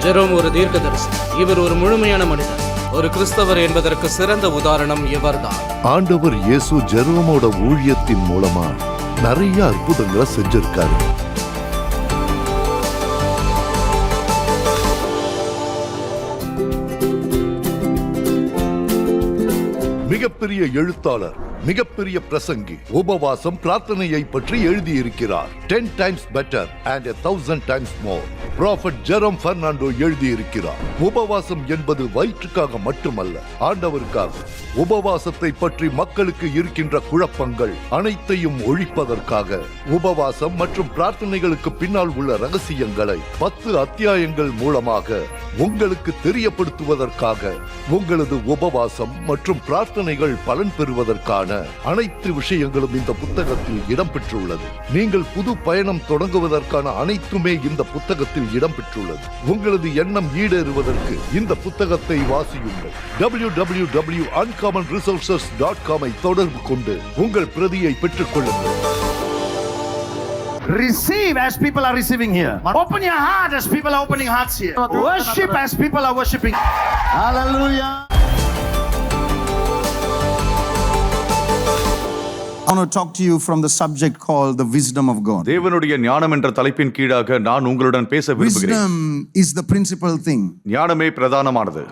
Jerome ஒரு தீர்க்கதரிசி. இவர் ஒரு முழுமையான மனிதர். ஒரு கிறிஸ்தவர் என்பதற்கு சிறந்த உதாரணம் இவர்தான். ஆண்டவர் இயேசு ஜெரோமோட ஊழியத்தின் மூலமா நிறைய அற்புதங்களை செஞ்சிருக்காரு. மிகப்பெரிய எழுத்தாளர் மிகப்பெரிய பிரசங்கி உபவாசம் பிரார்த்தனையை பற்றி எழுதியிருக்கிறார். Ten times better and a thousand times more prophet Jerome Fernando எழுதியிருக்கிறார். உபவாசம் என்பது வயிற்றுக்காக மட்டுமல்ல ஆண்டவருக்காக. உபவாசத்தை பற்றி மக்களுக்கு இருக்கின்ற குழப்பங்கள் அனைத்தையும் ஒழிப்பதற்காக. உபவாசம் மற்றும் பிரார்த்தனைகளுக்கு பின்னால் உள்ள ரகசியங்களை பத்து அத்தியாயங்கள் மூலமாக உங்களுக்கு தெரியப்படுத்துவதற்காக. உங்களது உபவாசம் மற்றும் பிரார்த்தனைகள் பலன் பெறுவதற்கான அனைத்து விஷயங்களும் இந்த புத்தகத்தில் இடம்பெற்றுள்ளது நீங்கள் புது பயணம் தொடங்குவதற்கான அனைத்துமே இந்த புத்தகத்தில் இடம்பெற்றுள்ளது உங்களது எண்ணம் ஈடேறுவதற்கு இந்த புத்தகத்தை வாசியுங்கள் W W W uncommon resources dot காமை தொடர்பு கொண்டு உங்கள் பிரதியை பெற்றுக் கொள்ளுங்கள் Receive as people are receiving here. Open your heart as people are opening hearts here. Worship as people are worshiping. Hallelujah. I want to talk to you from the subject called the wisdom of God. தேவனுடைய ஞானம் என்ற தலைப்பின் கீழாக நான் உங்களுடன் பேச விரும்புகிறேன் Wisdom is the principal thing. ஞானமே பிரதானமானது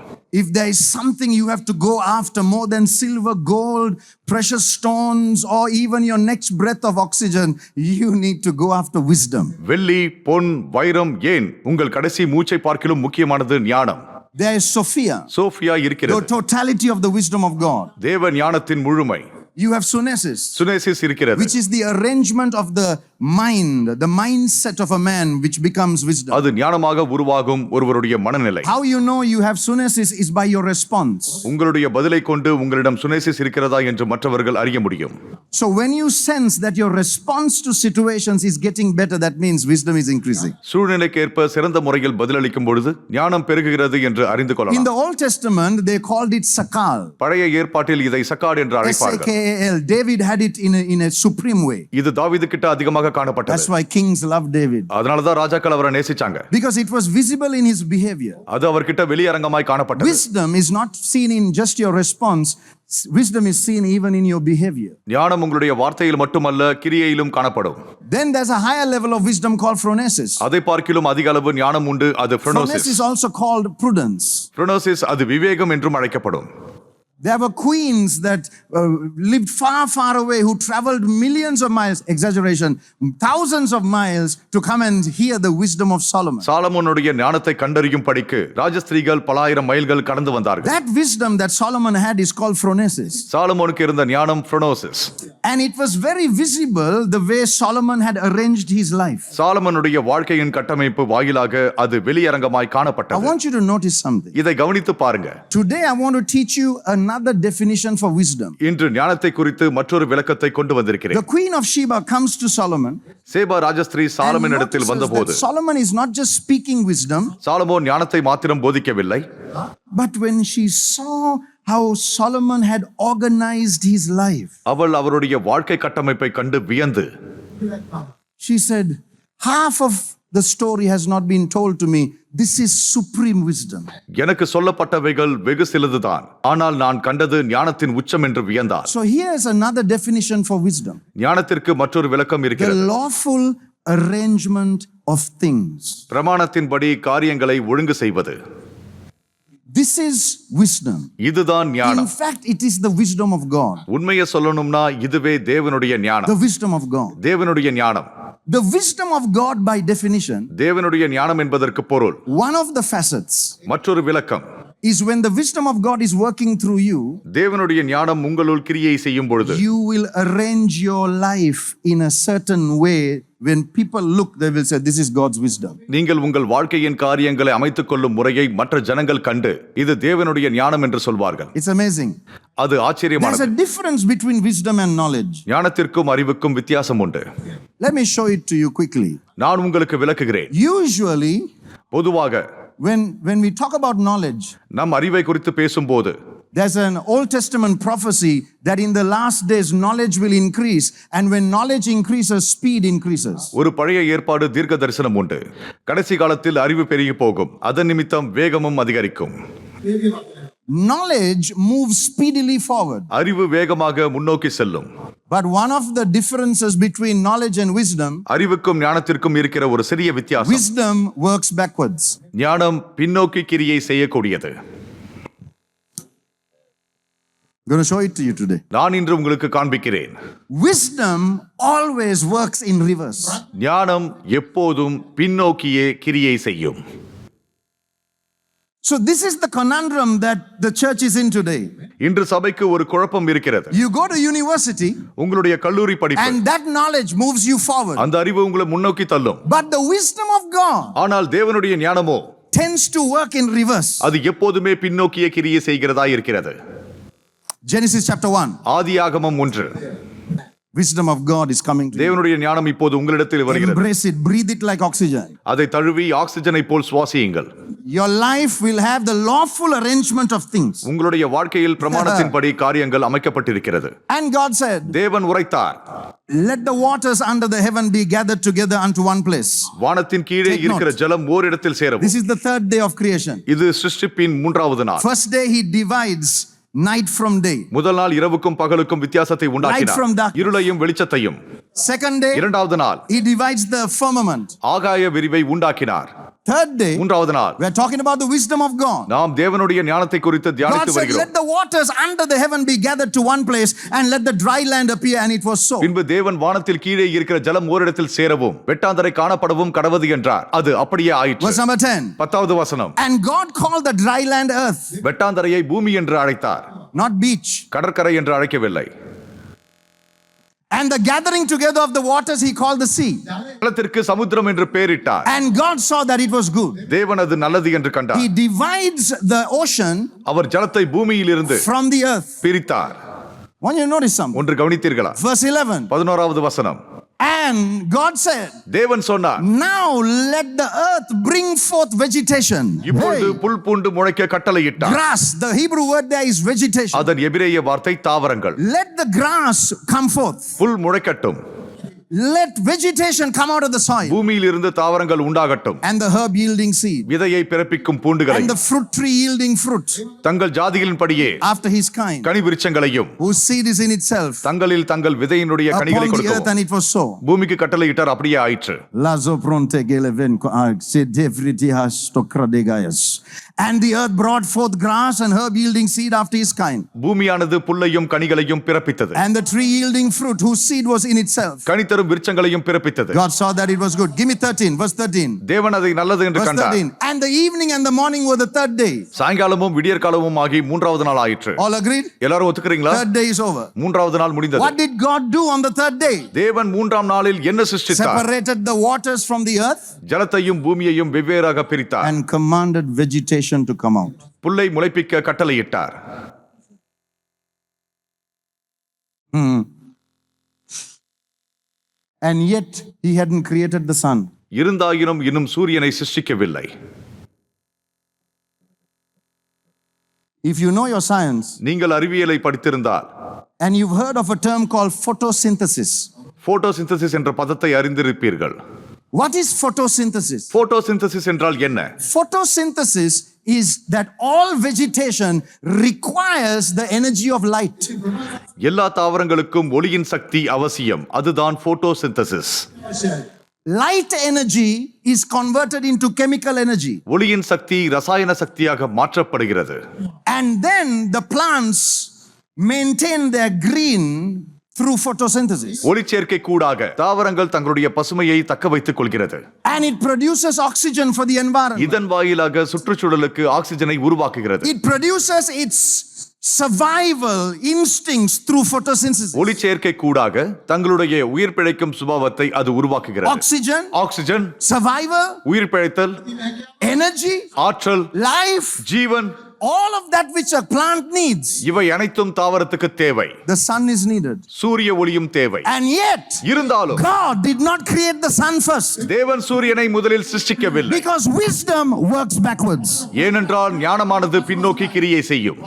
If there is something you have to go after more than silver, gold, precious stones, or even your next breath of oxygen, you need to go after wisdom. வெள்ளி பொன் வைரம் ஏன் உங்கள் கடைசி மூச்சை பார்க்கிலும் முக்கியமானது ஞானம் There is Sophia, Sophia the இருக்கிறது totality of the wisdom of God. தேவ ஞானத்தின் முழுமை You have Sunesis, சுனேசிஸ் இருக்கிறது which is the arrangement of the mind, the mindset of a man, which becomes wisdom. அது ஞானமாக உருவாகும் ஒருவருடைய மனநிலை How you know you have Sunesis is by your response. உங்களுடைய பதிலை கொண்டு உங்களிடம் சுனேசிஸ் இருக்கிறதா என்று மற்றவர்கள் அறிய முடியும் So when you sense that your response to situations is getting better, that means wisdom is increasing. சூழ்நிலைக்கேற்ப சிறந்த முறையில் பதிலளிக்கும் பொழுது ஞானம் பெருகுகிறது என்று அறிந்து In கொள்ளலாம் the Old Testament, they called it sakal. பழைய ஏற்பாட்டில் இதை சக்காட் என்று S A அழைப்பார்கள் K A L. David had it in a, in a supreme way. இது தாவீது கிட்ட அதிகமாக That's காணப்பட்டது why kings loved David. அதனாலதான் ராஜாக்கள் அவரை நேசிச்சாங்க Because it was visible in his behavior. அது அவர்கிட்ட வெளியரங்கமாய் காணப்பட்டது Wisdom is not seen in just your response, wisdom is seen even in your behavior. ஞானம் உங்களுடைய வார்த்தையில் மட்டுமல்ல கிரியையிலும் காணப்படும் Then there's a higher level of wisdom called phronesis. அதை பார்க்கிலும் அதிக அளவு ஞானம் உண்டு அது Phronesis is also called prudence. ஃப்ரெனோசிஸ் அது விவேகம் என்றும் அழைக்கப்படும் There were queens that uh, lived far, far away who traveled millions of miles, exaggeration, thousands of miles to come and hear the wisdom of Solomon. சாலமோனுடைய ஞானத்தை கண்டறியும் படிக்கு ராஜஸ்திரீகள் பலாயிரம் மைல்கள் கடந்து வந்தார்கள் That wisdom that Solomon had is called phronesis. சாலமோனுக்கு இருந்த ஞானம் ஃப்ரெனோசிஸ் And it was very visible the way Solomon had arranged his life. சாலமோனுடைய வாழ்க்கையின் கட்டமைப்பு வாயிலாக அது வெளியரங்கமாய் I காணப்பட்டது want you to notice something. இதை கவனித்து பாருங்க Today, I want to teach you another definition for wisdom. இன்று ஞானத்தை குறித்து மற்றொரு விளக்கத்தை கொண்டு The வந்திருக்கிறேன் queen of Sheba comes to Solomon. Sheba ராஜஸ்திரீ and Solomon இடத்தில் notices வந்தபோது that Solomon is not just speaking wisdom, Solomon ஞானத்தை மாத்திரம் போதிக்கவில்லை But when she saw how Solomon had organized his life, அவள் அவருடைய வாழ்க்கை கட்டமைப்பை கண்டு வியந்து she said, Half of the story has not been told to me. This is supreme wisdom. எனக்கு சொல்லப்பட்டவைகள் வெகு சிலதுதான் ஆனால் நான் கண்டது ஞானத்தின் உச்சம் என்று வியந்தார் So here's another definition for wisdom ஞானத்திற்கு மற்றொரு விளக்கம் the இருக்கிறது lawful arrangement of things. பிரமாணத்தின்படி காரியங்களை ஒழுங்கு செய்வது This is wisdom. இதுதான் In ஞானம் fact, it is the wisdom of God. உண்மையை சொல்லணும்னா இதுவே தேவனுடைய The ஞானம் wisdom of God. தேவனுடைய ஞானம் The wisdom of God, by definition, தேவனுடைய ஞானம் என்பதற்கு பொருள் one of the facets மற்றொரு விளக்கம் is when the wisdom of God is working through you, தேவனுடைய ஞானம் உங்களுள் கிரியை செய்யும் பொழுது you will arrange your life in a certain way. When people look, they will say, This is God's wisdom. நீங்கள் உங்கள் வாழ்க்கையின் காரியங்களை அமைத்துக் கொள்ளும் முறையை மற்ற ஜனங்கள் கண்டு இது தேவனுடைய ஞானம் என்று சொல்வார்கள் It's amazing. அது There's ஆச்சரியமானது a difference between wisdom and knowledge. ஞானத்திற்கும் அறிவுக்கும் வித்தியாசம் உண்டு Let me show it to you quickly. நான் உங்களுக்கு விளக்குகிறேன் Usually, பொதுவாக when, when we talk about knowledge, நம் அறிவை குறித்து பேசும்போது There's an Old Testament prophecy that in the last days knowledge will increase, and when knowledge increases, speed increases. ஒரு பழைய ஏற்பாடு தீர்க்க தரிசனம் உண்டு கடைசி காலத்தில் அறிவு பெருகி போகும் அதன் நிமித்தம் வேகமும் அதிகரிக்கும் Knowledge moves speedily forward. அறிவு வேகமாக முன்னோக்கி செல்லும் But one of the differences between knowledge and wisdom, அறிவுக்கும் ஞானத்திற்கும் இருக்கிற ஒரு சிறிய வித்தியாசம் wisdom works backwards. ஞானம் பின்னோக்கி கிரியை செய்யக்கூடியது going to show it to you today. நான் இன்று உங்களுக்கு காண்பிக்கிறேன் Wisdom always works in reverse. ஞானம் எப்போதும் பின்னோக்கியே கிரியை செய்யும் So this is the conundrum that the church is in today. இன்று சபைக்கு ஒரு குழப்பம் இருக்கிறது. You go to university உங்களுடைய கல்லூரி படிப்பு and that knowledge moves you forward. அந்த அறிவு உங்களை முன்னோக்கி தள்ளும். But the wisdom of God ஆனால் தேவனுடைய ஞானமோ tends to work in reverse. அது எப்போதுமே பின்னோக்கிய கிரியை செய்கிறதா இருக்கிறது. Genesis chapter 1 ஆதியாகமம் 1 wisdom of God is coming தேவனுடைய ஞானம் இப்போது உங்களிடத்தில் வருகிறது embrace it breathe it like oxygen அதை தழுவி ஆக்ஸிஜனை போல் சுவாசியுங்கள் your life will have the lawful arrangement of things உங்களுடைய வாழ்க்கையில் பிரமாணத்தின்படி காரியங்கள் அமைக்கப்பட்டிருக்கிறது and god said தேவன் உரைத்தார் let the waters under the heaven be gathered together unto one place வானத்தின் கீழே இருக்கிற ஜலம் ஓரிடத்தில் சேரவும் this is the third day of creation இது சிருஷ்டிப்பின் மூன்றாவது நாள் first day he divides night from day. முதல் நாள் இரவுக்கும் பகலுக்கும் வித்தியாசத்தை உண்டாக்கினார். இருளையும் வெளிச்சத்தையும் Second day, இரண்டாவது நாள் He divides the firmament. ஆகாய விரிவை உண்டாக்கினார் Third day, மூன்றாவது நாள் we're talking about the wisdom of God. நாம் தேவனுடைய ஞானத்தை குறித்து தியானித்து வருகிறோம் Let the waters under the heaven be gathered to one place and let the dry land appear. And it was so. பின்பு தேவன் வானத்தில் கீழே இருக்கிற ஜலம் ஓரிடத்தில் சேரவும் வெட்டாந்தரை காணப்படவும் கடவது என்றார் அது அப்படியே ஆயிற்று Verse number 10. பத்தாவது வசனம் And God called the dry land earth, வெட்டாந்தரையை பூமி என்று அழைத்தார் not beach. கடற்கரை என்று அழைக்கவில்லை And the gathering together of the waters he called the sea. ஜலத்திற்கு சமுத்திரம் என்று பெயரிட்டார் And God saw that it was good. தேவன் அது நல்லது என்று கண்டார் He divides the ocean அவர் ஜலத்தை பூமியிலிருந்து from the earth. பிரித்தார் Want you to notice something? ஒன்று கவனித்தீர்களா Verse 11. பதினோராவது வசனம் And God said, தேவன் சொன்னார் Now let the earth bring forth vegetation. இப்பொழுது புல் பூண்டு முளைக்க கட்டளையிட்டார் grass, the Hebrew word there is vegetation. அதன் எபிரேய வார்த்தை தாவரங்கள் Let the grass come forth. Pull முளைக்கட்டும் Let vegetation come out of the soil. பூமியிலிருந்து தாவரங்கள் உண்டாகட்டும் And the herb yielding seed. விதையை பிறப்பிக்கும் பூண்டுகளை And the fruit tree yielding fruit தங்கள் ஜாதிகளின்படியே after his kind. Ghani விருட்சங்களையும் Whose seed is in itself. தங்களில் தங்கள் விதையினுடைய கனிகளை Upon the earth கொடுக்கவும் and it was so. பூமிக்கு கட்டளையிட்டார் அப்படியே ஆயிற்று Lazo pronte geleven sedevritihastokradegaias. And the earth brought forth grass and herb yielding seed after his kind. பூமியானது புல்லையும் கனிகளையும் பிறப்பித்தது And the tree yielding fruit whose seed was in itself. கனித்தரும் விருட்சங்களையும் பிறப்பித்தது God saw that it was good. Give me 13, verse 13. தேவன் அதை நல்லது என்று Verse கண்டார் 13. And the evening and the morning were the third day. சாயங்காலமும் விடியற்காலமும் ஆகி மூன்றாவது நாள் ஆயிற்று All agreed? எல்லாரும் ஒத்துக்கிறீங்களா Third day is over. மூன்றாவது நாள் முடிந்தது What did God do on the third day? தேவன் மூன்றாம் நாளில் என்ன சிருஷ்டித்தார் Separated the waters from the earth ஜலத்தையும் பூமியையும் வெவ்வேறாக பிரித்தார் and commanded vegetation to come out. புல்லை முளைப்பிக்க கட்டளையிட்டார் Hmm. And yet he hadn't created the sun. இருந்தாயினும் இன்னும் சூரியனை சிருஷ்டிக்கவில்லை If you know your science நீங்கள் அறிவியலை படித்திருந்தால் and you've heard of a term called photosynthesis. Photosynthesis என்ற பதத்தை அறிந்திருப்பீர்கள் What is photosynthesis? போட்டோசிந்தசிஸ் என்றால் என்ன Photosynthesis is that all vegetation requires the energy of light. எல்லா தாவரங்களுக்கும் ஒளியின் சக்தி அவசியம் அதுதான் photosynthesis Light energy is converted into chemical energy. ஒளியின் சக்தி ரசாயன சக்தியாக மாற்றப்படுகிறது And then the plants maintain their green through photosynthesis. ஒளிச்சேர்க்கை கூடாக தாவரங்கள் தங்களுடைய பசுமையை தக்க வைத்துக் கொள்கிறது And it produces oxygen for the environment. இதன் வாயிலாக சுற்றுச்சூழலுக்கு ஆக்சிஜனை உருவாக்குகிறது It produces its survival instincts through photosynthesis. ஒளிச்சேர்க்கை கூடாக தங்களுடைய உயிர் பிழைக்கும் சுபாவத்தை அது உருவாக்குகிறது Oxygen, ஆக்சிஜன் survival, உயிர் பிழைத்தல் energy, ஆற்றல் life, Jeevan all of that which a plant needs. இவை அனைத்தும் தாவரத்துக்கு தேவை The sun is needed. சூரிய ஒளியும் தேவை And yet, இருந்தாலும் God did not create the sun first தேவன் சூரியனை முதலில் சிருஷ்டிக்கவில்லை because wisdom works backwards. ஏனென்றால் ஞானமானது பின்னோக்கி கிரியை செய்யும்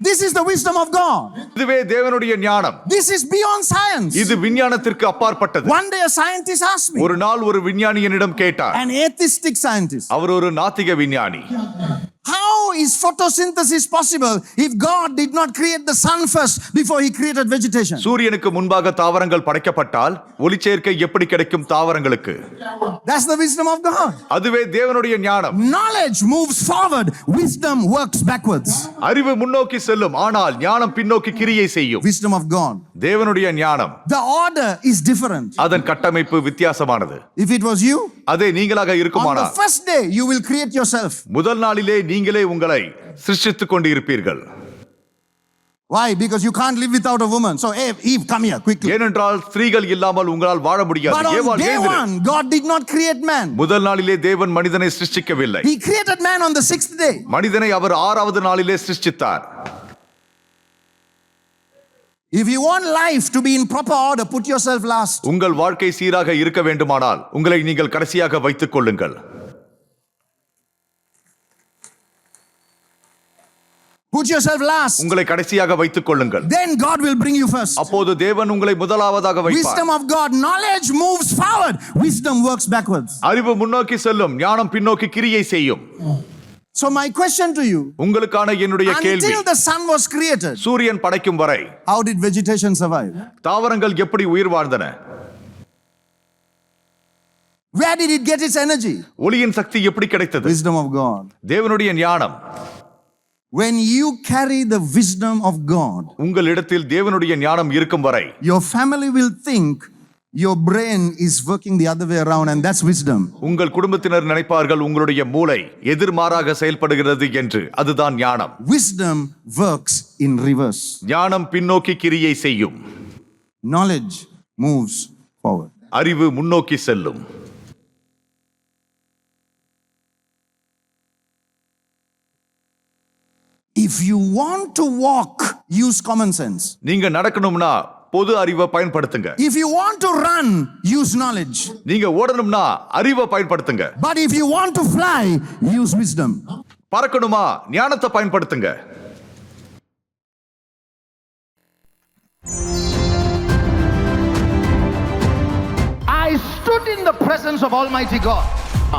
This is the wisdom of God. இதுவே தேவனுடைய ஞானம் This is beyond science. இது விஞ்ஞானத்திற்கு அப்பாற்பட்டது One day a scientist asked me, ஒரு நாள் ஒரு விஞ்ஞானி என்னிடம் கேட்டார் an atheistic scientist, அவர் ஒரு நாத்திக விஞ்ஞானி how is photosynthesis possible if God did not create the sun first before he created vegetation? சூரியனுக்கு முன்பாக தாவரங்கள் படைக்கப்பட்டால் ஒளிச்சேர்க்கை எப்படி கிடைக்கும் தாவரங்களுக்கு That's the wisdom of God. அதுவே தேவனுடைய ஞானம் Knowledge moves forward, wisdom works backwards. அறிவு முன்னோக்கி செல்லும் ஆனால் ஞானம் பின்னோக்கி கிரியை செய்யும் Wisdom of God. தேவனுடைய ஞானம் The order is different. அதன் கட்டமைப்பு வித்தியாசமானது If it was you, அதே நீங்களாக on the இருக்குமானால் first day you will create yourself. முதல் நாளிலே நீங்களே உங்களை சிருஷ்டித்துக் கொண்டு இருப்பீர்கள் Why? Because you can't live without a woman. So, hey, Eve, come here quickly. ஏனென்றால் ஸ்திரீகள் இல்லாமல் உங்களால் வாழ But முடியாது on ஏவாள் day எழுந்திரு. one, God did not create man. முதல் நாளிலே தேவன் மனிதனை சிருஷ்டிக்கவில்லை He created man on the sixth day. மனிதனை அவர் ஆறாவது நாளிலே சிருஷ்டித்தார் If you want life to be in proper order, put yourself last. உங்கள் வாழ்க்கை சீராக இருக்க வேண்டுமானால் உங்களை நீங்கள் கடைசியாக வைத்துக் கொள்ளுங்கள் Put yourself last. உங்களை கடைசியாக வைத்துக் கொள்ளுங்கள் Then God will bring you first. அப்போது தேவன் உங்களை முதலாவதாக வைப்பார் Wisdom of God. Knowledge moves forward. Wisdom works backwards. அறிவு முன்னோக்கி செல்லும் ஞானம் பின்னோக்கி கிரியை செய்யும் So my question to you, உங்களுக்கான என்னுடைய கேள்வி until the sun was created, சூரியன் படைக்கும் வரை how did vegetation survive? தாவரங்கள் எப்படி உயிர் வாழ்ந்தன Where did it get its energy? ஒளியின் சக்தி எப்படி கிடைத்தது Wisdom of God. தேவனுடைய ஞானம் When you carry the wisdom of God, உங்களிடத்தில் தேவனுடைய ஞானம் இருக்கும் வரை your family will think your brain is working the other way around, and that's wisdom. உங்கள் குடும்பத்தினர் நினைப்பார்கள் உங்களுடைய மூளை எதிர்மாறாக செயல்படுகிறது என்று அதுதான் ஞானம் Wisdom works in reverse. ஞானம் பின்னோக்கி கிரியை செய்யும் Knowledge moves forward. அறிவு முன்னோக்கி செல்லும் If you want to walk, use common sense. நீங்க நடக்கணும்னா பொது அறிவை பயன்படுத்துங்க If you want to run, use knowledge. நீங்க ஓடணும்னா அறிவை பயன்படுத்துங்க But if you want to fly, use wisdom. பறக்கணுமா ஞானத்தை பயன்படுத்துங்க I stood in the presence of Almighty God.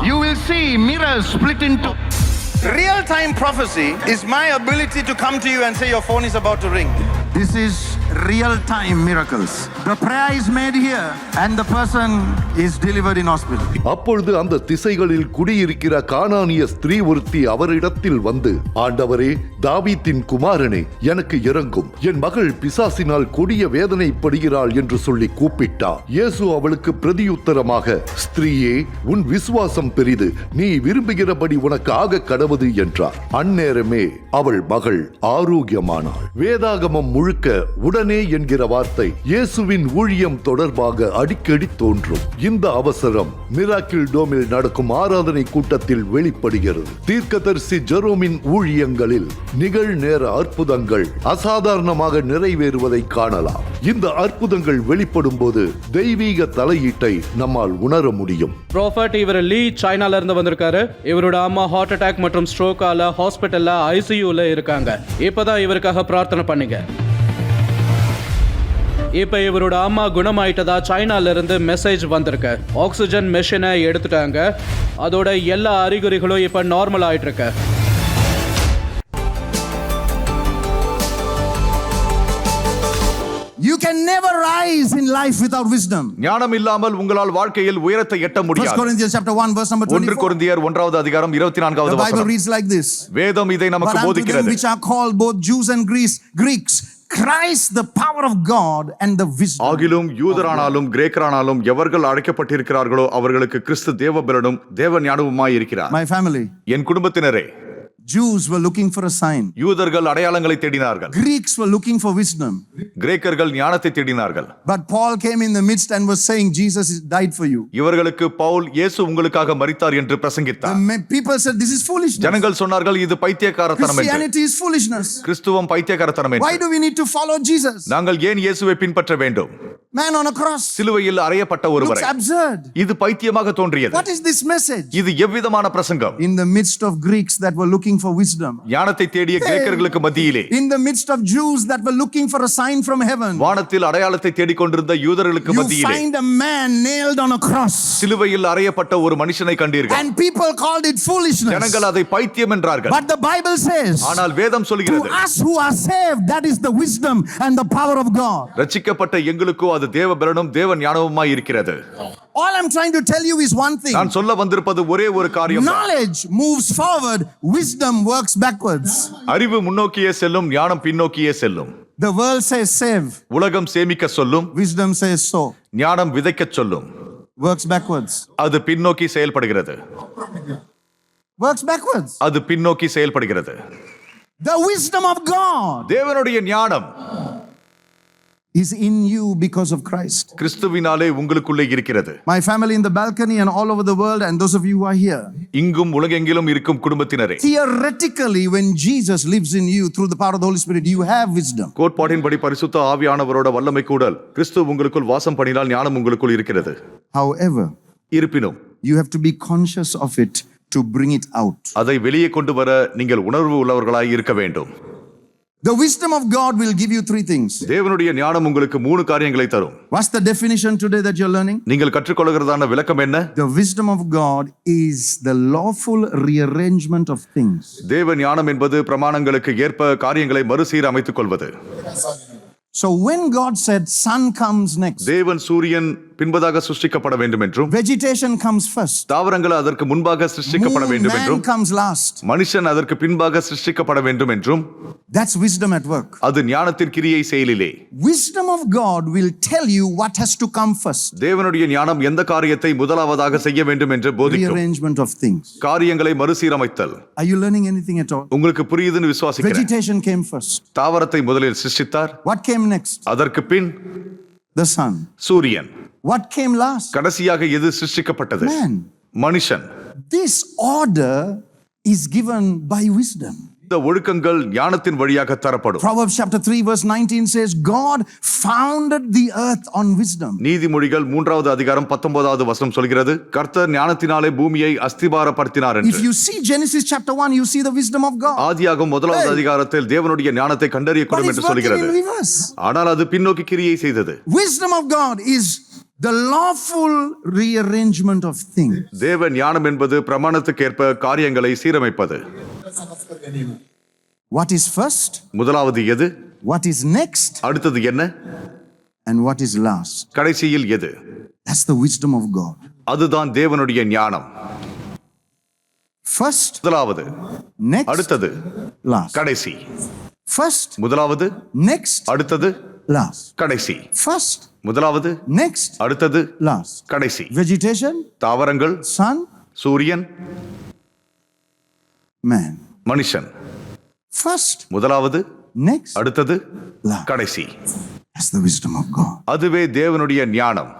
You will see mirrors split into. Real time prophecy is my ability to come to you and say your phone is about to ring. This is real time miracles. The prayer is made here and the person is delivered in hospital. அப்பொழுது அந்த திசைகளில் குடியிருக்கிற கானானிய ஸ்திரீ ஒருத்தி அவரிடத்தில் வந்து ஆண்டவரே தாவீத்தின் குமாரனே எனக்கு இறங்கும். என் மகள் பிசாசினால் கொடிய வேதனைப்படுகிறாள் என்று சொல்லி கூப்பிட்டார் இயேசு அவளுக்கு பிரதியுத்தரமாக ஸ்திரீயே உன் விசுவாசம் பெரிது. நீ விரும்புகிறபடி உனக்கு ஆக கடவுது என்றார். அந்நேரமே அவள் மகள் ஆரோக்கியமானாள். வேதாகமம் முழுக்க உடல் உடனே என்கிற வார்த்தை இயேசுவின் ஊழியம் தொடர்பாக அடிக்கடி தோன்றும். இந்த அவசரம் மிராக்கிள் டோமில் நடக்கும் ஆராதனை கூட்டத்தில் வெளிப்படுகிறது. தீர்க்கதரிசி ஜெரோமின் ஊழியங்களில் நிகழ்நேர அற்புதங்கள் அசாதாரணமாக நிறைவேறுவதை காணலாம். இந்த அற்புதங்கள் வெளிப்படும் போது தெய்வீக தலையீட்டை நம்மால் உணர முடியும். ப்ராஃபட் இவர் லீ சைனால இருந்து வந்திருக்காரு. இவரோட அம்மா ஹார்ட் அட்டாக் மற்றும் ஸ்ட்ரோக்கால ஹாஸ்பிட்டல்ல ஐசியூல இருக்காங்க. இப்பதான் இவருக்காக பிரார்த்தனை பண்ணுங்க. இப்ப இவரோட அம்மா குணமாயிட்டதா சைனால இருந்து மெசேஜ் வந்திருக்கு ஆக்சிஜன் மெஷினை எடுத்துட்டாங்க அதோட எல்லா அறிகுறிகளும் இப்ப நார்மல் ஆயிட்டு இருக்கு You can never rise in life without wisdom. ஞானம் இல்லாமல் உங்களால் வாழ்க்கையில் உயரத்தை எட்ட முடியாது Corinthians chapter 1, verse number ஒன்று 24. கொரிந்தியர் ஒன்றாவது அதிகாரம் இருபத்தி The நான்காவது Bible வசனம் reads like this. வேதம் இதை But நமக்கு unto them போதிக்கிறது which are called both Jews and Greece, Greeks, Christ the power of God and the wisdom. ஆகிலும் யூதரானாலும் கிரேக்கரானாலும் எவர்கள் அழைக்கப்பட்டிருக்கிறார்களோ அவர்களுக்கு கிறிஸ்து தேவபலனும் தேவ ஞானவுமாய் இருக்கிறார் My family, என் குடும்பத்தினரே Jews were looking for a sign. யூதர்கள் அடையாளங்களை தேடினார்கள் Greeks were looking for wisdom. கிரேக்கர்கள் ஞானத்தை தேடினார்கள் But Paul came in the midst and was saying, Jesus died for you. இவர்களுக்கு பவுல் இயேசு உங்களுக்காக மரித்தார் என்று The பிரசங்கித்தார் ma- people said, This is foolishness. ஜனங்கள் சொன்னார்கள் இது பைத்தியக்காரத்தனம் என்று Christianity is foolishness. கிறிஸ்துவம் பைத்தியக்காரத்தனம் Why என்று do we need to follow Jesus? நாங்கள் ஏன் இயேசுவை பின்பற்ற வேண்டும் man on a cross. சிலுவையில் அறையப்பட்ட ஒருவரை Looks absurd. இது பைத்தியமாக தோன்றியது What is this message? இது எவ்விதமான பிரசங்கம் In the midst of Greeks that were looking for wisdom, ஞானத்தை தேடிய கிரேக்கர்களுக்கு மத்தியிலே in the midst of Jews that were looking for a sign from heaven, வானத்தில் அடையாளத்தை தேடிக்கொண்டிருந்த யூதர்களுக்கு you மத்தியிலே find a man nailed on a cross. சிலுவையில் அறையப்பட்ட ஒரு மனுஷனை கண்டீர்கள் And people called it foolishness. ஜனங்கள் அதை பைத்தியம் என்றார்கள் But the Bible says, ஆனால் வேதம் to சொல்கிறது us who are saved, that is the wisdom and the power of God. ரட்சிக்கப்பட்ட எங்களுக்கோ அது தேவ பலனும் தேவ ஞானவுமாய் இருக்கிறது All I'm trying to tell you is one thing. நான் சொல்ல வந்திருப்பது ஒரே ஒரு காரியம். Knowledge moves forward, wisdom works backwards. அறிவு முன்னோக்கியே செல்லும் ஞானம் பின்னோக்கியே செல்லும் The world says save, உலகம் சேமிக்க சொல்லும் wisdom says sow, ஞானம் விதைக்கச் சொல்லும் works backwards. அது பின்னோக்கி செயல்படுகிறது Works backwards. அது பின்னோக்கி செயல்படுகிறது The wisdom of God தேவனுடைய ஞானம் is in you because of Christ. கிறிஸ்துவினாலே உங்களுக்குள்ளே இருக்கிறது My family in the balcony and all over the world, and those of you who are here. இங்கும் உலகெங்கிலும் இருக்கும் குடும்பத்தினரே Theoretically, when Jesus lives in you through the power of the Holy Spirit, you have wisdom. கோட்பாட்டின்படி பரிசுத்த ஆவியானவரோட வல்லமை கூடல் கிறிஸ்து உங்களுக்குள் வாசம் பண்ணினால் ஞானம் உங்களுக்குள் இருக்கிறது However, இருப்பினும் you have to be conscious of it to bring it out. அதை வெளியே கொண்டு வர நீங்கள் உணர்வு உள்ளவர்களாய் இருக்க வேண்டும் The wisdom of God will give you three things. தேவனுடைய ஞானம் உங்களுக்கு மூணு காரியங்களை தரும் What's the definition today that you're learning? நீங்கள் கற்றுக்கொள்கிறதான விளக்கம் என்ன The wisdom of God is the lawful rearrangement of things. தேவ ஞானம் என்பது பிரமாணங்களுக்கு ஏற்ப காரியங்களை மறுசீரமைத்துக் கொள்வது So when God said sun comes next, தேவன் சூரியன் பின்பதாக சிருஷ்டிக்கப்பட வேண்டும் என்றும் vegetation comes first, தாவரங்கள் அதற்கு முன்பாக சிருஷ்டிக்கப்பட வேண்டும் என்றும் comes last. மனுஷன் அதற்கு பின்பாக சிருஷ்டிக்கப்பட வேண்டும் என்றும் That's wisdom at work. அது ஞானத்தின் கிரியை செயலிலே Wisdom of God will tell you what has to come first. தேவனுடைய ஞானம் எந்த காரியத்தை முதலாவதாக செய்ய வேண்டும் என்று போதிக்கும் Rearrangement of things. காரியங்களை மறுசீரமைத்தல் Are you learning anything at all? உங்களுக்கு புரியுதுன்னு விசுவாசிக்கிறேன் Vegetation came first. தாவரத்தை முதலில் சிருஷ்டித்தார் What came next? அதற்கு பின் The sun. சூரியன் What came last? கடைசியாக எது சிருஷ்டிக்கப்பட்டது Man. மனுஷன் This order is given by wisdom. இந்த ஒழுக்கங்கள் ஞானத்தின் வழியாக தரப்படும் Proverbs chapter 3, verse 19 says, God founded the earth on wisdom. நீதிமொழிகள் மூன்றாவது அதிகாரம் பத்தொன்பதாவது வசனம் சொல்கிறது கர்த்தர் ஞானத்தினாலே பூமியை அஸ்திபாரப்படுத்தினார் If என்று you see Genesis chapter 1, you see the wisdom of God. ஆதியாகும் முதலாவது. அதிகாரத்தில் தேவனுடைய ஞானத்தை கண்டறியக்கூடும் என்று சொல்கிறது. ஆனால் அது பின்னோக்கி கிரியை செய்தது Wisdom of God is the lawful rearrangement of things. தேவ ஞானம் என்பது பிரமாணத்துக்கேற்ப காரியங்களை சீரமைப்பது What is first, முதலாவது எது what is next, அடுத்தது என்ன and what is last. கடைசியில் எது That's the wisdom of God. அதுதான் தேவனுடைய ஞானம் First, முதலாவது next, அடுத்தது last. கடைசி First, முதலாவது next, அடுத்தது last. கடைசி First, முதலாவது next, அடுத்தது last. கடைசி Vegetation, தாவரங்கள் sun, சூரியன் man. மனுஷன் First, முதலாவது next, அடுத்தது. கடைசி That's the wisdom of God. அதுவே தேவனுடைய ஞானம்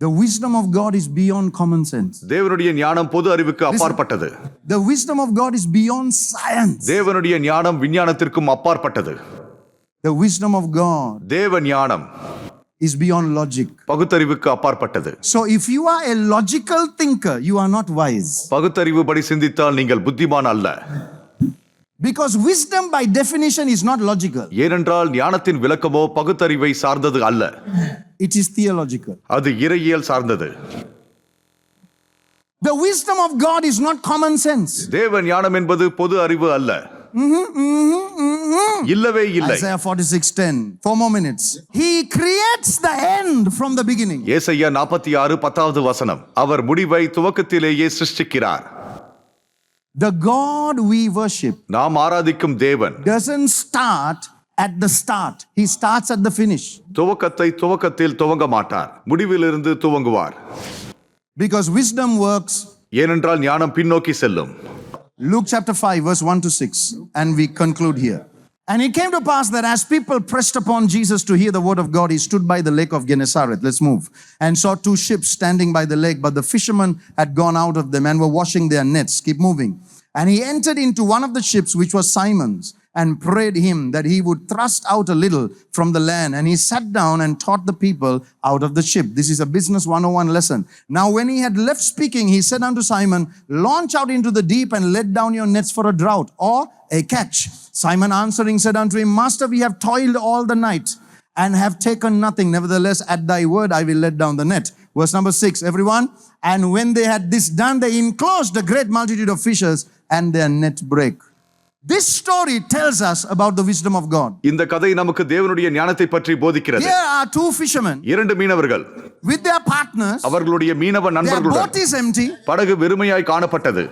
The wisdom of God is beyond common sense. தேவனுடைய ஞானம் பொது அறிவுக்கு அப்பாற்பட்டது The wisdom of God is beyond science. தேவனுடைய ஞானம் விஞ்ஞானத்திற்கும் அப்பாற்பட்டது The wisdom of God தேவ ஞானம் is beyond logic. பகுத்தறிவுக்கு அப்பாற்பட்டது So if you are a logical thinker, you are not wise. பகுத்தறிவு படி சிந்தித்தால் நீங்கள் புத்திமான் அல்ல Because wisdom by definition is not logical, ஏனென்றால் ஞானத்தின் விளக்கமோ பகுத்தறிவை சார்ந்தது அல்ல it is theological. அது இறையியல் சார்ந்தது The wisdom of God is not common sense. தேவ ஞானம் என்பது பொது அறிவு அல்ல இல்லவே இல்லை Isaiah 46:10. Four more minutes. He creates the end from the beginning. ஏசையா நாற்பத்தி ஆறு பத்தாவது வசனம் அவர் முடிவை துவக்கத்திலேயே சிருஷ்டிக்கிறார் The God we worship நாம் ஆராதிக்கும் தேவன் doesn't start at the start. He starts at the finish. துவக்கத்தை துவக்கத்தில் துவங்க மாட்டார் முடிவிலிருந்து துவங்குவார் Because wisdom works. ஏனென்றால் ஞானம் பின்னோக்கி செல்லும் Luke chapter 5, verse 1 to 6. And we conclude here. And it came to pass that as people pressed upon Jesus to hear the word of God, he stood by the lake of Gennesaret. Let's move. And saw two ships standing by the lake, but the fishermen had gone out of them and were washing their nets. Keep moving. And he entered into one of the ships, which was Simon's, and prayed him that he would thrust out a little from the land. And he sat down and taught the people out of the ship. This is a business 101 lesson. Now, when he had left speaking, he said unto Simon, Launch out into the deep and let down your nets for a drought or a catch. Simon answering said unto him, Master, we have toiled all the night and have taken nothing. Nevertheless, at thy word I will let down the net. Verse number six, everyone. And when they had this done, they enclosed a great multitude of fishes and their net break. This story tells us about the wisdom of God. இந்த கதை நமக்கு தேவனுடைய ஞானத்தை பற்றி போதிக்கிறது Here are two fishermen இரண்டு மீனவர்கள் with their partners. அவர்களுடைய மீனவ Their நண்பர்களுடன் boat is empty. படகு வெறுமையாய் காணப்பட்டது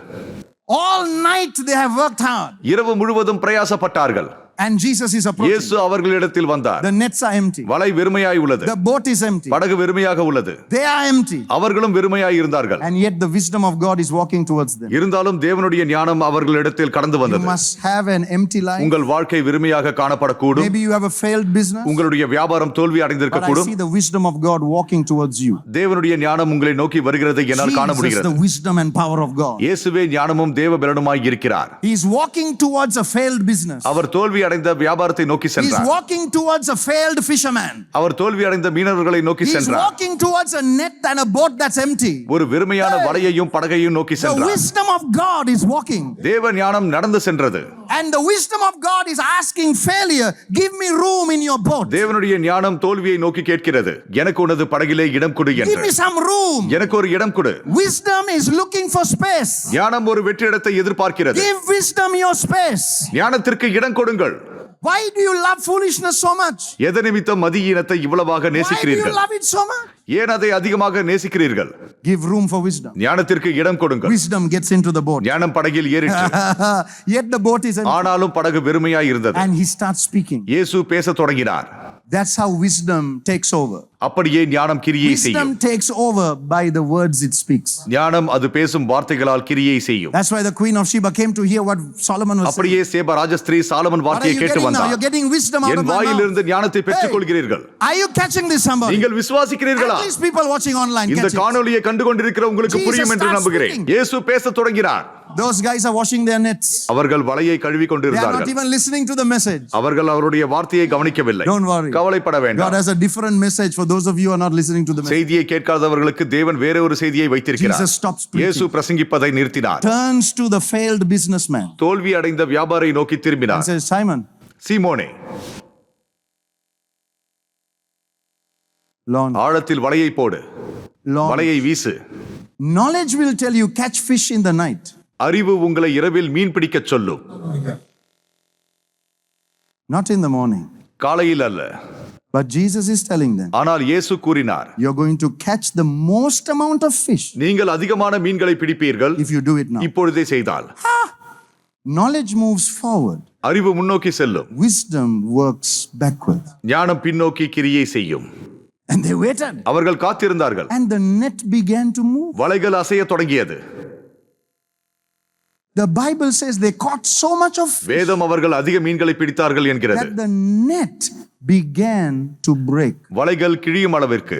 All night they have worked hard. இரவு முழுவதும் பிரயாசப்பட்டார்கள் And Jesus is approaching. இயேசு அவர்களிடத்தில் வந்தார் The nets are empty. வலை வெறுமையாய் உள்ளது The boat is empty. படகு வெறுமையாக உள்ளது They are empty. அவர்களும் வெறுமையாய் இருந்தார்கள் And yet the wisdom of God is walking towards them. இருந்தாலும் தேவனுடைய ஞானம் அவர்களிடத்தில் கடந்து You வந்தது must have an empty life. உங்கள் வாழ்க்கை வெறுமையாக காணப்படக்கூடும் Maybe you have a failed business. உங்களுடைய வியாபாரம் தோல்வி But I அடைந்திருக்கக்கூடும் see the wisdom of God walking towards you. தேவனுடைய ஞானம் உங்களை நோக்கி வருகிறதை என்னால் காண முடிகிறது the wisdom and power of God. இயேசுவே ஞானமும் தேவ பலனுமாய் இருக்கிறார் He is walking towards a failed business. அவர் தோல்வி அடைந்த வியாபாரத்தை நோக்கி சென்றார் walking towards a failed fisherman. அவர் தோல்வி அடைந்த மீனவர்களை நோக்கி சென்றார் walking towards a net and a boat that's empty. ஒரு வெறுமையான வலையையும் படகையும் நோக்கி The சென்றார் wisdom of God is walking. தேவ ஞானம் நடந்து சென்றது And the wisdom of God is asking failure, give me room in your boat. தேவனுடைய ஞானம் தோல்வியை நோக்கி கேட்கிறது எனக்கு உனது படகிலே இடம் கொடு Give என்று me some room. எனக்கு ஒரு இடம் கொடு Wisdom is looking for space. ஞானம் ஒரு வெற்றிடத்தை எதிர்பார்க்கிறது Give wisdom your space. ஞானத்திற்கு இடம் கொடுங்கள் Why do you love foolishness so much? எத நிமித்தம் மதியீனத்தை இவ்வளவாக Why do you நேசிக்கிறீர்கள் love it so much? ஏன் அதை அதிகமாக நேசிக்கிறீர்கள் Give room for wisdom. ஞானத்திற்கு இடம் கொடுங்கள் Wisdom gets into the boat. ஞானம் படகில் ஏறிற்று Yet the boat is empty. ஆனாலும் படகு வெறுமையாய் இருந்தது And he starts speaking. இயேசு பேசத் தொடங்கினார் That's how wisdom takes over. அப்படியே ஞானம் கிரியை செய்யும் Wisdom takes over by the words it speaks. ஞானம் அது பேசும் வார்த்தைகளால் கிரியை செய்யும் That's why the queen of Sheba came to hear what Solomon was. அப்படியே சேப ராஜஸ்திரீ சாலமன் வார்த்தையை கேட்டு now? You're வந்தார் getting wisdom out N of my வாயிலிருந்து. ஞானத்தை பெற்றுக் Hey, கொள்கிறீர்கள் Are you catching this somebody? நீங்கள் விசுவாசிக்கிறீர்களா At least people watching online இந்த. காணொளியை கண்டு கொண்டிருக்கிற உங்களுக்கு புரியும் என்று நம்புகிறேன். இயேசு பேசத் தொடங்கினார் Those guys are washing their nets. அவர்கள் வலையை கழுவி They are not கொண்டிருந்தார்கள் even listening to the message. அவர்கள் அவருடைய வார்த்தையை கவனிக்கவில்லை Don't worry. கவலைப்பட God வேண்டாம் has a different message for those of you who are not listening to the message. செய்தியை கேட்காதவர்களுக்கு தேவன் வேற ஒரு செய்தியை வைத்திருக்கிறார் Jesus stops preaching. இயேசு பிரசங்கிப்பதை நிறுத்தினார் Turns to the failed businessman தோல்வி அடைந்த வியாபாரை நோக்கி and திரும்பினார் says, Simon, சீமோனே launch, ஆழத்தில் வலையை போடு launch. வலையை வீசு Knowledge will tell you catch fish in the night. அறிவு உங்களை இரவில் மீன் பிடிக்கச் சொல்லும் Not in the morning. காலையில் அல்ல But Jesus is telling them, ஆனால் இயேசு கூறினார் you're going to catch the most amount of fish நீங்கள் அதிகமான மீன்களை பிடிப்பீர்கள் if you do it now. இப்பொழுதே செய்தால் Knowledge moves forward. அறிவு முன்னோக்கி செல்லும் Wisdom works backward. ஞானம் பின்னோக்கி கிரியை செய்யும் And they waited. அவர்கள் காத்திருந்தார்கள் And the net began to move. வலைகள் அசைய தொடங்கியது The Bible says they caught so much of fish வேதம் அவர்கள் அதிக மீன்களை பிடித்தார்கள் என்கிறது that the net began to break. வலைகள் கிழியும் அளவிற்கு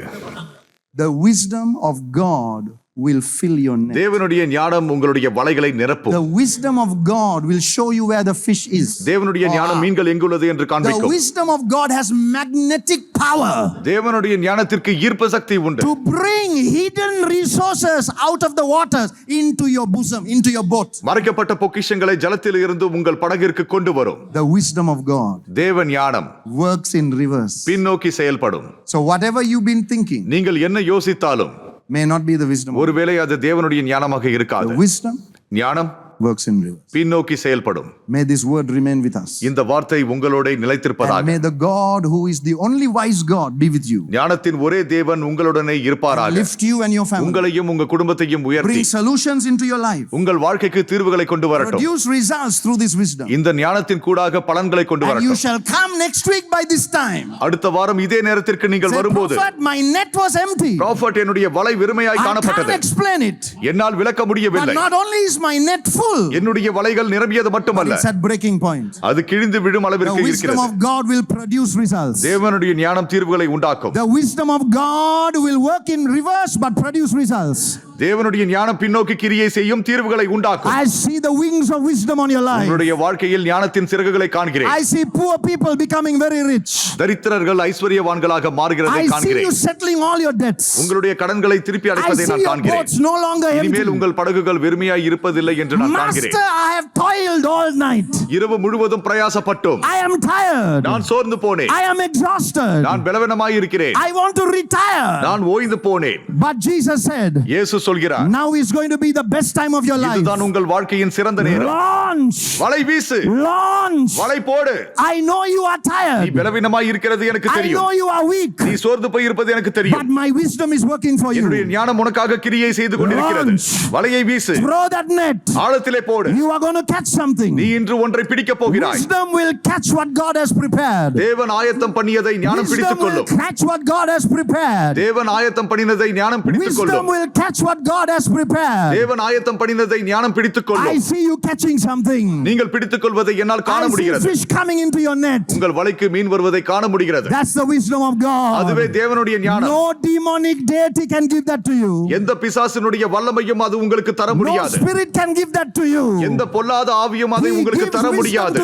The wisdom of God will fill your net. தேவனுடைய ஞானம் உங்களுடைய வலைகளை நிரப்பும் The wisdom of God will show you where the fish is. தேவனுடைய ஞானம் மீன்கள் எங்குள்ளது என்று The காண்பிக்கும் wisdom of God has magnetic power தேவனுடைய ஞானத்திற்கு ஈர்ப்பு சக்தி உண்டு to bring hidden resources out of the waters into your bosom, into your boat. மறைக்கப்பட்ட பொக்கிஷங்களை ஜலத்தில் இருந்து உங்கள் படகிற்கு கொண்டு வரும் The wisdom of God தேவ ஞானம் works in reverse. பின்னோக்கி செயல்படும் So, whatever you've been thinking நீங்கள் என்ன யோசித்தாலும் may not be the wisdom. ஒருவேளை அது தேவனுடைய ஞானமாக இருக்காது wisdom ஞானம் works in reverse. பின்னோக்கி செயல்படும் May this word remain with us. இந்த வார்த்தை உங்களோட And நிலைத்திருப்பதாக may the God who is the only wise God be with you. ஞானத்தின் ஒரே தேவன் உங்களுடனே இருப்பாராக Lift you and your family. உங்களையும் உங்க குடும்பத்தையும் உயர்த்தி Bring solutions into your life. உங்கள் வாழ்க்கைக்கு தீர்வுகளை கொண்டு வரட்டும் Produce results through this wisdom. இந்த ஞானத்தின் கூடாக பலன்களை கொண்டு And you வரட்டும் shall come next week by this time. அடுத்த வாரம் இதே நேரத்திற்கு நீங்கள் Say, வரும்போது Prophet, my net was empty. Prophet என்னுடைய வலை வெறுமையாய் I can't காணப்பட்டது explain it. என்னால் விளக்க But முடியவில்லை not only is my net full, full. என்னுடைய வலைகள் நிரம்பியது மட்டுமல்ல It's at breaking point. அது கிழிந்து விழும் The அளவிற்கு wisdom இருக்கிறது of God will produce results. தேவனுடைய ஞானம் தீர்வுகளை உண்டாக்கும் The wisdom of God will work in reverse but produce results. தேவனுடைய ஞானம் பின்னோக்கி கிரியை செய்யும் தீர்வுகளை உண்டாக்கும் I see the wings of wisdom on your life. உங்களுடைய வாழ்க்கையில் ஞானத்தின் சிறகுகளை காண்கிறேன் I see poor people becoming very rich. தரித்திரர்கள் ஐஸ்வர்யவான்களாக மாறுகிறதை I see you காண்கிறேன் settling all your debts. உங்களுடைய கடன்களை திருப்பி I அடைப்பதை see நான் your காண்கிறேன் boats no longer இனிமேல். உங்கள் படகுகள் வெறுமையாய் இருப்பதில்லை என்று நான் காண்கிறேன் Master, I have toiled all night. இரவு முழுவதும் பிரயாசப்பட்டோம் I am tired. நான் சோர்ந்து போனேன் I am exhausted. நான் பலவீனமாய் இருக்கிறேன் I want to retire. நான் ஓய்ந்து போனேன் But Jesus said, இயேசு சொல்கிறார் now is going to be the best time of your life. இதுதான் உங்கள் வாழ்க்கையின் சிறந்த நேரம் Launch. வலை வீசு Launch. வலை போடு I know you are நீ tired. பலவீனமாய் இருக்கிறது எனக்கு I know தெரியும் you are weak. நீ சோர்ந்து போய் இருப்பது எனக்கு தெரியும் But my wisdom is working for என்னுடைய you. ஞானம் உனக்காக கிரியை செய்து கொண்டிருக்கிறது. வலையை வீசு Throw that net. ஆழத்திலே போடு You are going to catch something. நீ இன்று ஒன்றை பிடிக்க போகிறாய் Wisdom will catch what God has prepared. தேவன் ஆயத்தம் பண்ணியதை ஞானம் பிடித்துக் Wisdom will கொள்ளும் catch what God has prepared. தேவன் ஆயத்தம் பண்ணினதை ஞானம் பிடித்துக் Wisdom கொள்ளும் will catch what God has prepared. தேவன் ஆயத்தம் பண்ணினதை ஞானம் பிடித்துக் I கொள்ளும் see you catching something. நீங்கள் பிடித்துக் கொள்வதை என்னால் காண I முடிகிறது fish coming into your net. உங்கள் வலைக்கு மீன் வருவதை காண முடிகிறது That's the wisdom of அதுவே God. தேவனுடைய ஞானம் No demonic deity can give that to you. எந்த பிசாசினுடைய வல்லமையும் அது உங்களுக்கு தர No முடியாது spirit can give that to you. எந்த பொல்லாத ஆவியும் அதை உங்களுக்கு தர முடியாது.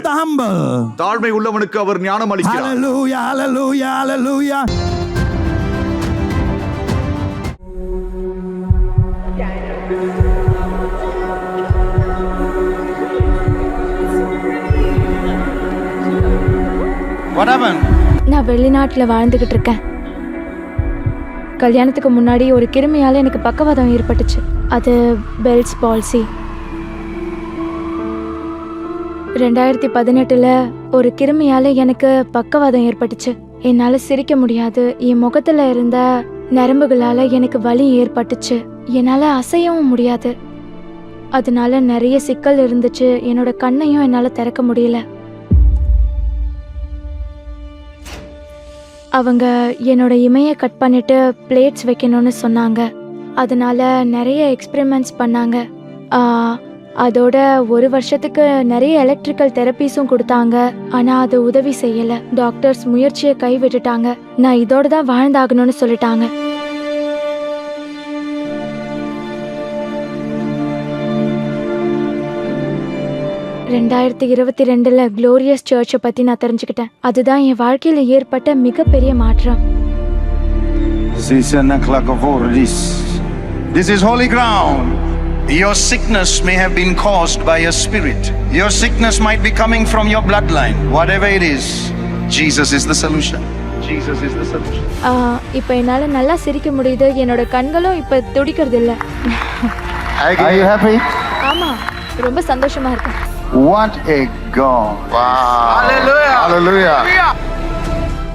தாழ்மை உள்ளவனுக்கு அவர் ஞானம் அளிக்கிறார் Hallelujah, hallelujah, hallelujah. நான் வெளிநாட்டில் வாழ்ந்துக்கிட்டு இருக்கேன் கல்யாணத்துக்கு முன்னாடி ஒரு கிருமியால் எனக்கு பக்கவாதம் ஏற்பட்டுச்சு அது பெல்ஸ் பால்சி ரெண்டாயிரத்தி பதினெட்டில் ஒரு கிருமியால் எனக்கு பக்கவாதம் ஏற்பட்டுச்சு. என்னால் சிரிக்க முடியாது. என் முகத்தில் இருந்த நரம்புகளால் எனக்கு வலி ஏற்பட்டுச்சு. என்னால் அசையவும் முடியாது. அதனால நிறைய சிக்கல் இருந்துச்சு. என்னோட கண்ணையும் என்னால் திறக்க முடியல. அவங்க என்னோட இமையை கட் பண்ணிட்டு பிளேட்ஸ் வைக்கணும்னு சொன்னாங்க. அதனால நிறைய எக்ஸ்பெரிமெண்ட்ஸ் பண்ணாங்க. அதோட ஒரு வருஷத்துக்கு நிறைய எலக்ட்ரிக்கல் தெரப்பிஸும் கொடுத்தாங்க. ஆனா அது உதவி செய்யல. டாக்டர்ஸ் முயற்சியை கைவிட்டுட்டாங்க. நான் இதோட தான் வாழ்ந்தாகணும்னு சொல்லிட்டாங்க. ரெண்டாயிரத்தி இருபத்தி ரெண்டுல குளோரியஸ் சர்ச்சை பத்தி நான் தெரிஞ்சுக்கிட்டேன். அதுதான் என் வாழ்க்கையில ஏற்பட்ட மிகப்பெரிய மாற்றம். This is holy ground. Your sickness may have been caused by a spirit. Your sickness might be coming from your bloodline. Whatever it is, Jesus is the solution. Jesus is the solution. ஆஹ், இப்ப என்னால நல்லா சிரிக்க முடியுது என்னோட கண்களும் இப்ப துடிக்கிறது இல்ல Are you happy? ஆமா ரொம்ப சந்தோஷமா இருக்கேன் What a God. Wow. Hallelujah. Hallelujah.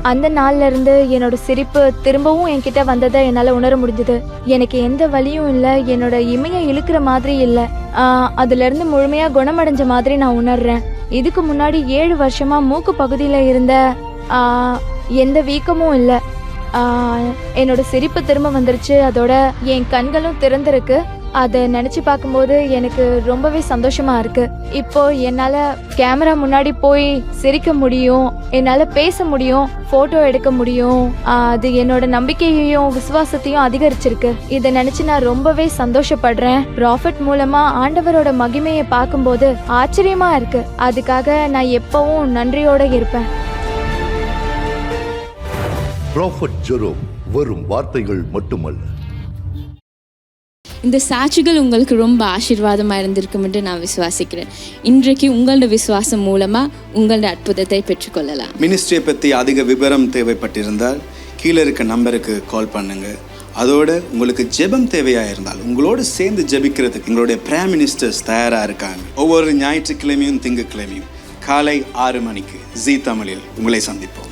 அந்த நாள்ல இருந்து என்னோட சிரிப்பு திரும்பவும் என்கிட்ட வந்ததை என்னால உணர முடிஞ்சது. எனக்கு எந்த வலியும் இல்ல என்னோட இமையை இழுக்கிற மாதிரி இல்ல. அதுலேருந்து அதுல இருந்து முழுமையா குணமடைஞ்ச மாதிரி நான் உணர்றேன். இதுக்கு முன்னாடி ஏழு வருஷமா மூக்கு பகுதியில இருந்த எந்த வீக்கமும் இல்லை. என்னோட சிரிப்பு திரும்ப வந்துருச்சு. அதோட என் கண்களும் திறந்திருக்கு. அதை நினச்சி பார்க்கும்போது எனக்கு ரொம்பவே சந்தோஷமாக இருக்குது இப்போ என்னால் கேமரா முன்னாடி போய் சிரிக்க முடியும் என்னால் பேச முடியும் ஃபோட்டோ எடுக்க முடியும். அது என்னோட நம்பிக்கையையும் விசுவாசத்தையும் அதிகரிச்சிருக்கு. இதை நினச்சி நான் ரொம்பவே சந்தோஷப்படுறேன். ப்ராஃபிட் மூலமாக ஆண்டவரோட மகிமையை பார்க்கும்போது ஆச்சரியமாக இருக்குது அதுக்காக நான் எப்பவும் நன்றியோடு இருப்பேன். ப்ராஃபிட் ஜெரோம் வெறும் வார்த்தைகள் மட்டுமல்ல. இந்த சாட்சிகள் உங்களுக்கு ரொம்ப ஆசீர்வாதமாக இருந்திருக்கும் என்று நான் விசுவாசிக்கிறேன். இன்றைக்கு உங்களோட விசுவாசம் மூலமாக உங்களோட அற்புதத்தை பெற்றுக்கொள்ளலாம். மினிஸ்ட்ரியை பற்றி அதிக விவரம் தேவைப்பட்டிருந்தால் கீழே இருக்க நம்பருக்கு கால் பண்ணுங்க. அதோட உங்களுக்கு ஜெபம் தேவையாக இருந்தால் உங்களோடு சேர்ந்து ஜெபிக்கிறதுக்கு எங்களுடைய பிரைம் மினிஸ்டர்ஸ் தயாராக இருக்காங்க. ஒவ்வொரு ஞாயிற்றுக்கிழமையும் திங்கக்கிழமையும் காலை ஆறு மணிக்கு ஜீ தமிழில் உங்களை சந்திப்போம்.